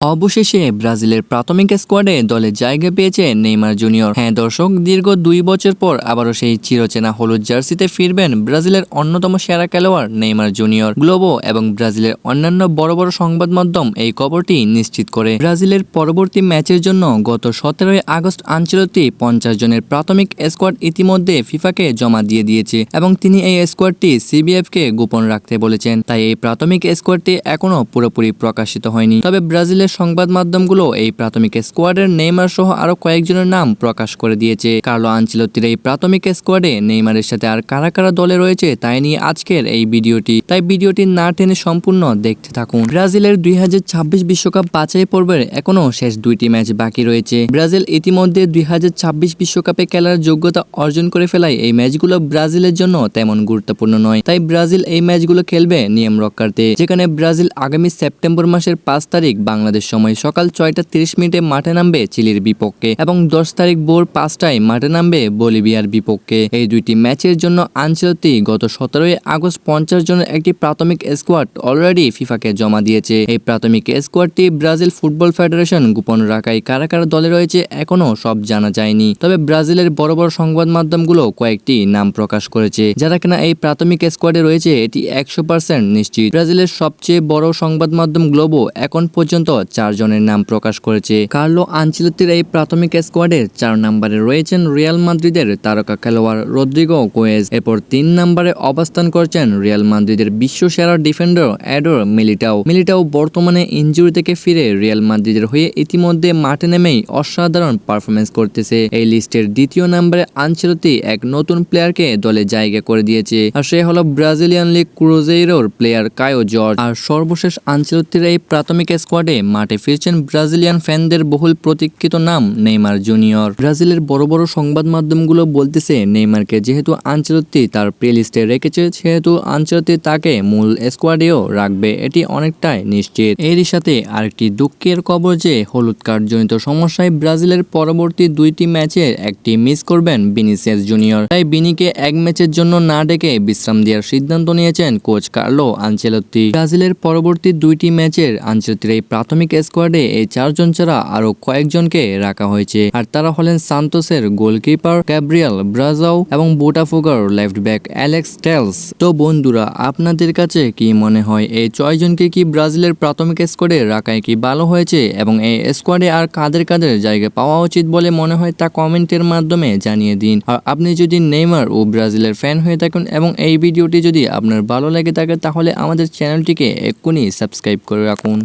অবশেষে ব্রাজিলের প্রাথমিক স্কোয়াডে দলে জায়গা পেয়েছে নেইমার জুনিয়র। হ্যাঁ দর্শক, দীর্ঘ দুই বছর পর আবারও সেই চিরচেনা হলুদ জার্সিতে ফিরবেন ব্রাজিলের অন্যতম সেরা খেলোয়াড় নেইমার জুনিয়র। গ্লোবো এবং ব্রাজিলের অন্যান্য বড় বড় সংবাদ মাধ্যম এই খবরটি নিশ্চিত করে। ব্রাজিলের পরবর্তী ম্যাচের জন্য গত সতেরোই আগস্ট আঞ্চলতি পঞ্চাশ জনের প্রাথমিক স্কোয়াড ইতিমধ্যে ফিফাকে জমা দিয়ে দিয়েছে এবং তিনি এই স্কোয়াডটি সিবিএফ কে গোপন রাখতে বলেছেন। তাই এই প্রাথমিক স্কোয়াডটি এখনও পুরোপুরি প্রকাশিত হয়নি। তবে ব্রাজিলের সংবাদ মাধ্যমগুলো এই প্রাথমিক স্কোয়াডের নেইমার সহ আরও কয়েকজনের নাম প্রকাশ করে দিয়েছে। কার্লো আঞ্চলতির এই প্রাথমিক স্কোয়াডে নেইমারের সাথে আর কারা কারা দলে রয়েছে তাই নিয়ে আজকের এই ভিডিওটি। তাই ভিডিওটি না টেনে সম্পূর্ণ দেখতে থাকুন। ব্রাজিলের দুই হাজার ছাব্বিশ বিশ্বকাপ বাছাই পর্বের এখনও শেষ দুইটি ম্যাচ বাকি রয়েছে। ব্রাজিল ইতিমধ্যে দুই হাজার ছাব্বিশ বিশ্বকাপে খেলার যোগ্যতা অর্জন করে ফেলায় এই ম্যাচগুলো ব্রাজিলের জন্য তেমন গুরুত্বপূর্ণ নয়। তাই ব্রাজিল এই ম্যাচগুলো খেলবে নিয়ম রক্ষার্থে যেখানে ব্রাজিল আগামী সেপ্টেম্বর মাসের পাঁচ তারিখ বাংলাদেশ সময় সকাল ছয়টা তিরিশ মিনিটে মাঠে নামবে চিলির বিপক্ষে এবং দশ তারিখ ভোর পাঁচটায় মাঠে নামবে বলিভিয়ার বিপক্ষে। এই দুইটি ম্যাচের জন্য আঞ্চলতি গত সতেরোই আগস্ট পঞ্চাশ জনের একটি প্রাথমিক স্কোয়াড অলরেডি ফিফাকে জমা দিয়েছে। এই প্রাথমিক স্কোয়াডটি ব্রাজিল ফুটবল ফেডারেশন গোপন রাখায় কারা কারা দলে রয়েছে এখনও সব জানা যায়নি। তবে ব্রাজিলের বড় বড় সংবাদ মাধ্যমগুলো কয়েকটি নাম প্রকাশ করেছে। যারা কিনা এই প্রাথমিক স্কোয়াডে রয়েছে, এটি একশো পার্সেন্ট নিশ্চিত। ব্রাজিলের সবচেয়ে বড় সংবাদ মাধ্যম গ্লোবো এখন পর্যন্ত চারজনের নাম প্রকাশ করেছে। কার্লো আঞ্চলতির এই প্রাথমিক স্কোয়াডের চার নম্বরে রয়েছেন রিয়াল মাদ্রিদের তারকা খেলোয়াড় রদ্রিগো কোয়েজ এরপর তিন নম্বরে অবস্থান করছেন রিয়াল মাদ্রিদের বিশ্ব সেরা ডিফেন্ডার অ্যাডোর মিলিটাও। মিলিটাও বর্তমানে ইনজুরি থেকে ফিরে রিয়াল মাদ্রিদের হয়ে ইতিমধ্যে মাঠে নেমেই অসাধারণ পারফরমেন্স করতেছে। এই লিস্টের দ্বিতীয় নম্বরে আঞ্চলতি এক নতুন প্লেয়ারকে দলে জায়গা করে দিয়েছে। আর সে হলো ব্রাজিলিয়ান লিগ ক্রুজেইরোর প্লেয়ার কায়ো জর্জ। আর সর্বশেষ আঞ্চলতির এই প্রাথমিক স্কোয়াডে মাঠে ফিরছেন ব্রাজিলিয়ান ফ্যানদের বহুল প্রতীক্ষিত নাম, নেইমার জুনিয়র। ব্রাজিলের বড় বড় সংবাদ মাধ্যমগুলো বলতেছে, নেইমারকে যেহেতু আঞ্চলতি তার প্লে লিস্টে রেখেছে, সেহেতু আঞ্চলতি তাকে মূল স্কোয়াডেও রাখবে, এটি অনেকটাই নিশ্চিত। এরই সাথে আরেকটি দুঃখের খবর যে, হলুদ কার্ড জনিত সমস্যায় ব্রাজিলের পরবর্তী দুইটি ম্যাচের একটি মিস করবেন বিনিসিয়াস জুনিয়র। তাই বিনিকে এক ম্যাচের জন্য না ডেকে বিশ্রাম দেওয়ার সিদ্ধান্ত নিয়েছেন কোচ কার্লো আঞ্চেলত্তি ব্রাজিলের পরবর্তী দুইটি ম্যাচের আঞ্চলতির এই প্রাথমিক স্কোয়াডে এই চারজন ছাড়া আরও কয়েকজনকে রাখা হয়েছে। আর তারা হলেন সান্তোসের গোলকিপার ক্যাব্রিয়াল ব্রাজাও এবং বোটাফোগার লেফট ব্যাক অ্যালেক্স টেলস তো বন্ধুরা, আপনাদের কাছে কি মনে হয়, এই ছয়জনকে কি ব্রাজিলের প্রাথমিক স্কোয়াডে রাখায় কি ভালো হয়েছে এবং এই স্কোয়াডে আর কাদের কাদের জায়গা পাওয়া উচিত বলে মনে হয় তা কমেন্টের মাধ্যমে জানিয়ে দিন। আর আপনি যদি নেইমার ও ব্রাজিলের ফ্যান হয়ে থাকেন এবং এই ভিডিওটি যদি আপনার ভালো লেগে থাকে, তাহলে আমাদের চ্যানেলটিকে এক্ষুনি সাবস্ক্রাইব করে রাখুন।